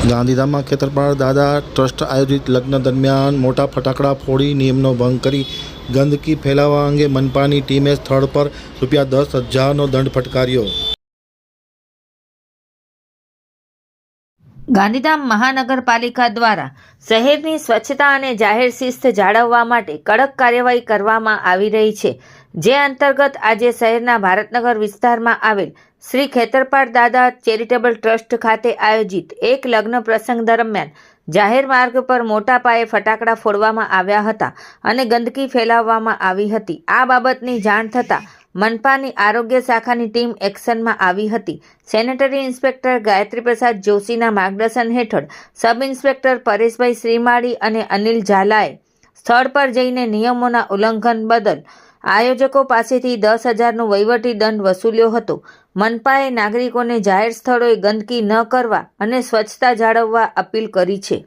ગાંધીધામમાં ખેતરપાળ દાદા ટ્રસ્ટ આયોજિત લગ્ન દરમિયાન મોટા ફટાકડા ફોડી નિયમનો ભંગ કરી ગંદકી ફેલાવવા અંગે મનપાની ટીમે સ્થળ પર રૂપિયા દસ હજારનો દંડ ફટકાર્યો. ગાંધીધામ મહાનગરપાલિકા દ્વારા શહેરની સ્વચ્છતા અને જાહેર શિસ્ત જાળવવા માટે કડક કાર્યવાહી કરવામાં આવી રહી છે. જે અંતર્ગત આજે શહેરના ભારતનગર વિસ્તારમાં આવેલ શ્રી ખેતરપાળ દાદા ચેરિટેબલ ટ્રસ્ટ ખાતે આયોજિત એક લગ્ન પ્રસંગ દરમિયાન જાહેર માર્ગ પર મોટા પાયે ફટાકડા ફોડવામાં આવ્યા હતા અને ગંદકી ફેલાવવામાં આવી હતી. આ બાબતની જાણ થતાં મનપાની આરોગ્ય શાખાની ટીમ એક્શનમાં આવી હતી. સેનેટરી ઇન્સ્પેક્ટર ગાયત્રી પ્રસાદ જોશીના માર્ગદર્શન હેઠળ સબ ઇન્સ્પેક્ટર પરેશભાઈ શ્રીમાળી અને અનિલ ઝાલાએ સ્થળ પર જઈને નિયમોના ઉલ્લંઘન બદલ આયોજકો પાસેથી દસ હજારનો વહીવટી દંડ વસૂલ્યો હતો. મનપાએ નાગરિકોને જાહેર સ્થળોએ ગંદકી ન કરવા અને સ્વચ્છતા જાળવવા અપીલ કરી છે.